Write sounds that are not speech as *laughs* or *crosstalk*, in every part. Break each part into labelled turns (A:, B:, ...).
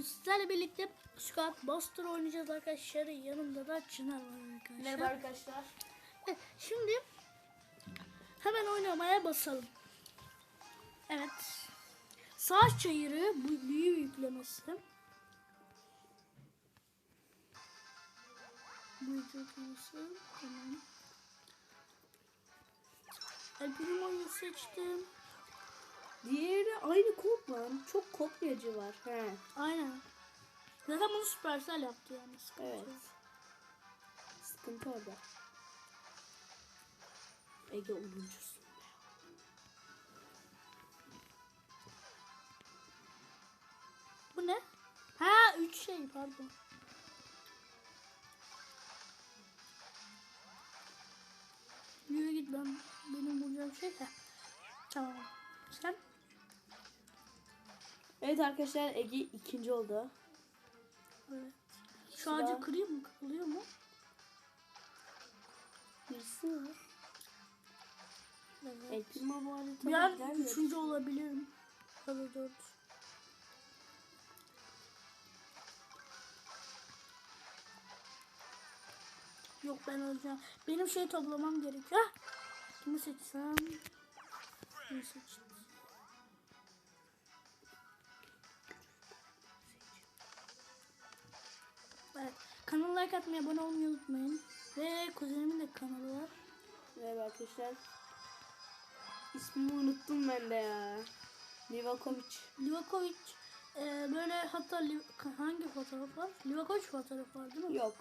A: Bugün sizlerle birlikte Squad Buster oynayacağız arkadaşlar. Yanımda da Çınar var arkadaşlar.
B: Merhaba arkadaşlar.
A: Evet, şimdi hemen oynamaya basalım. Evet. Savaş çayırı büyü yüklemesi. Büyü yüklemesi. Tamam. El Primo'yu seçtim.
B: Diğeri aynı kod lan. Çok kopyacı var. He.
A: Aynen. Zaten bunu Supercell yaptı yani. Sıkıntı
B: Evet. Sıkıntı orada. Ege oyuncusun.
A: Bu ne? Ha üç şey pardon. Yürü git ben benim bulacağım şey. Heh. Tamam. Sen?
B: Evet arkadaşlar Ege ikinci oldu.
A: Evet. Şu ağacı kırayım mı? Kırılıyor mu?
B: Birisi var.
A: Evet.
B: Ektirme bu arada
A: Bir an üçüncü olabilirim. Da dört. Yok ben öleceğim. Benim şey toplamam gerekiyor. Kimi seçsem? Kimi seçsem? Kanala like atmayı, abone olmayı unutmayın. Ve kuzenimin de kanalı var.
B: Evet arkadaşlar. İsmini unuttum ben de ya. Livakovic.
A: Livakovic e, böyle hatta Liv- hangi fotoğraf var? Livakovic fotoğrafı var değil mi?
B: Yok.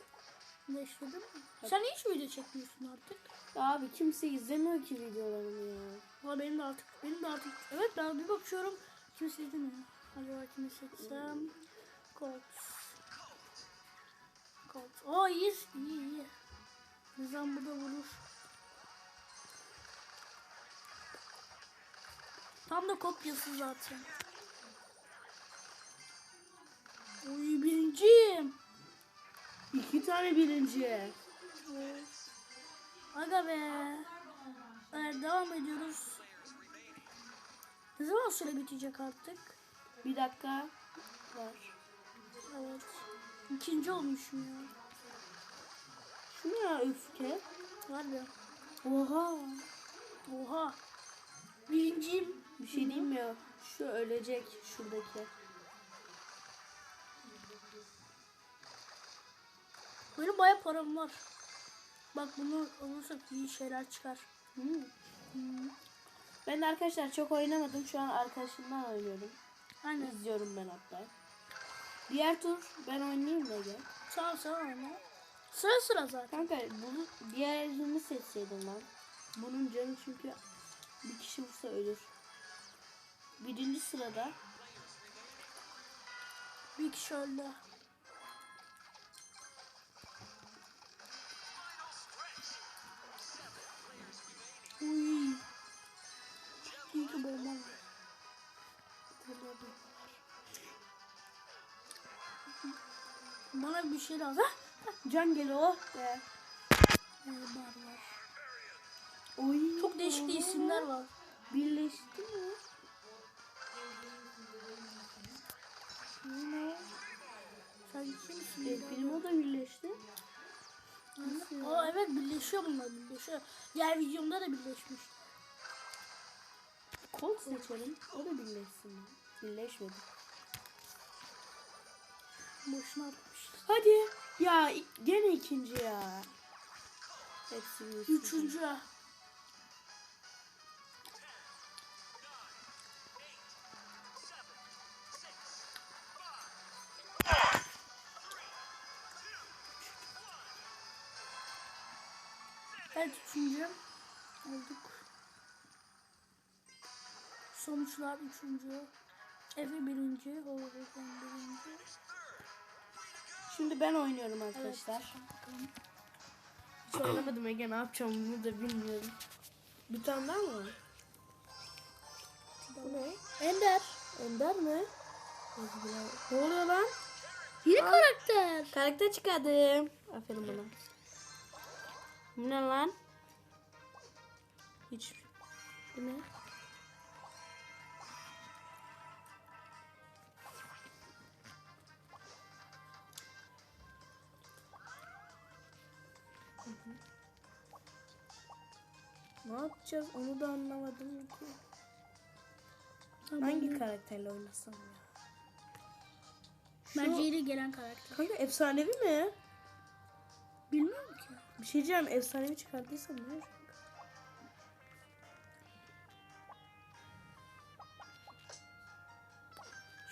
A: Değiştirdin mi? Sen hiç video çekmiyorsun artık.
B: Abi kimse izlemiyor ki videolarımı ya.
A: Valla benim de artık benim de artık evet ben bir bakıyorum kimse izlemiyor. Acaba kimi seçsem? Colt. Colt. Oo iyi iyi iyi. Nizam burada vurur. Tam da kopyası zaten. Oy birinciyim.
B: İki tane birinci.
A: Evet. Aga be. Evet devam ediyoruz. Ne zaman süre bitecek artık?
B: Bir dakika var.
A: Evet. İkinci olmuşum ya.
B: Şu ne ya öfke?
A: Var ya.
B: Oha.
A: Oha. Birinciyim.
B: Bir şey diyeyim mi? Şu ölecek şuradaki.
A: Benim baya param var. Bak bunu olursak iyi şeyler çıkar.
B: Hmm.
A: Hmm.
B: Ben de arkadaşlar çok oynamadım. Şu an arkadaşımdan oynuyorum.
A: Aynen.
B: İzliyorum ben hatta. Diğer tur ben oynayayım?
A: Sağ ol sağ ol oyna. Sıra sıra zaten.
B: Kanka bunu diğerini seçseydin lan. Bunun canı çünkü bir kişi vursa ölür. Birinci sırada
A: Bir kişi öldü. Uy. Bana bir şey lazım.
B: Can gel oh be.
A: Ee, var var.
B: Oy.
A: Çok değişik isimler var.
B: Birleşti mi?
A: Ne? Sen kimsin?
B: Evet, benim o da birleşti.
A: Aa evet birleşiyor bunlar birleşiyor. Diğer videomda da birleşmiş.
B: Kol seçelim. O da birleşsin. Birleşmedi.
A: Boşuna atmış.
B: Hadi. Ya gene ikinci ya. Hepsi.
A: Üçüncü. Evet üçüncü. Olduk. Sonuçlar üçüncü. Efe birinci. Oğuzhan birinci.
B: Şimdi ben oynuyorum arkadaşlar. Hiç oynamadım Ege ne yapacağım bunu da bilmiyorum. Bir tane daha mı var? Bu ne?
A: Ender.
B: Ender mi? Ne oluyor lan?
A: Yeni karakter.
B: Karakter çıkardım. Aferin bana. Bu ne lan? Hiç. Bu ne? Ne yapacağız onu da anlamadım ki.
A: Tamam,
B: Hangi karakterle oynasam ya? Şu-
A: Bence yeni gelen karakter.
B: Kanka efsanevi mi?
A: Bilmiyorum ki.
B: Bir şey diyeceğim efsanevi çıkardıysam ne olacak?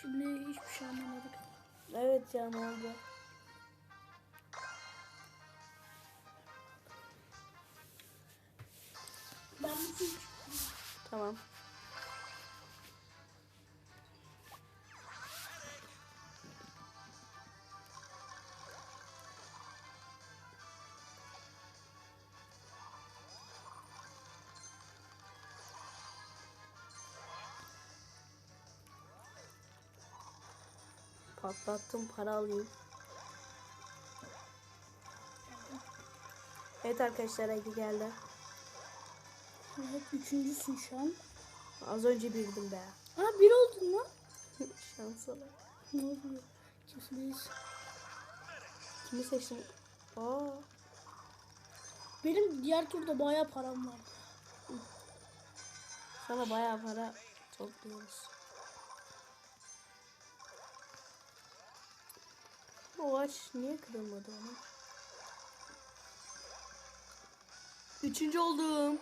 A: Şimdi hiçbir şey anlamadık.
B: Evet ya ne oldu? Tamam. Patlattım para alayım. Evet arkadaşlar Ege geldi.
A: Evet, üçüncüsün şu an.
B: Az önce bildim be.
A: Aa bir oldun lan. *laughs*
B: Şansa bak.
A: Ne oluyor? Kimsedeyiz.
B: Kimi seçtim? Aa,
A: Benim diğer turda bayağı param var.
B: sana bayağı para topluyoruz. O ağaç niye kırılmadı ona? Üçüncü oldum.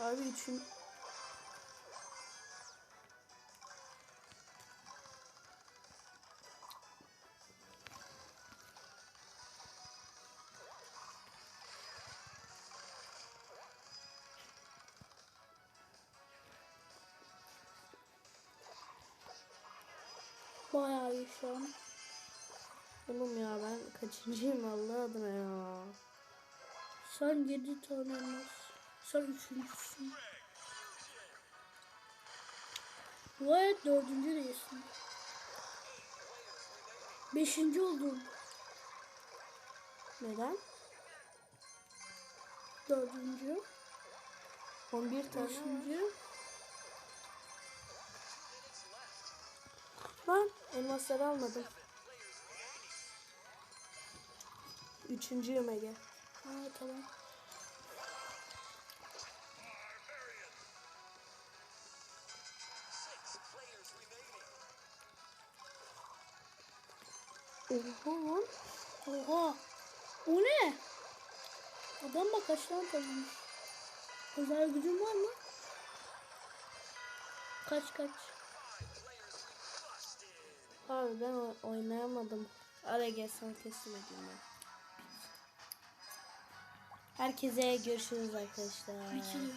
B: Abi üçün...
A: Bayağı iyi şu an.
B: Oğlum ya ben kaçıncıyım Allah adına ya.
A: Sen 7 tane elmas. Sen üçüncüsün. Bu evet dördüncü değilsin. Beşinci oldun.
B: Neden?
A: Dördüncü.
B: 11 tane. var.
A: Beşinci.
B: Lan elmasları almadım. Üçüncüyüm Ege.
A: Ha tamam.
B: Oha lan.
A: Oha. O ne? Adam bak kaç tane kazanmış. Özel gücün var mı? Kaç kaç.
B: Abi ben oynayamadım. Ara gel sana teslim edeyim ben. Herkese görüşürüz arkadaşlar.
A: Bitiriyor.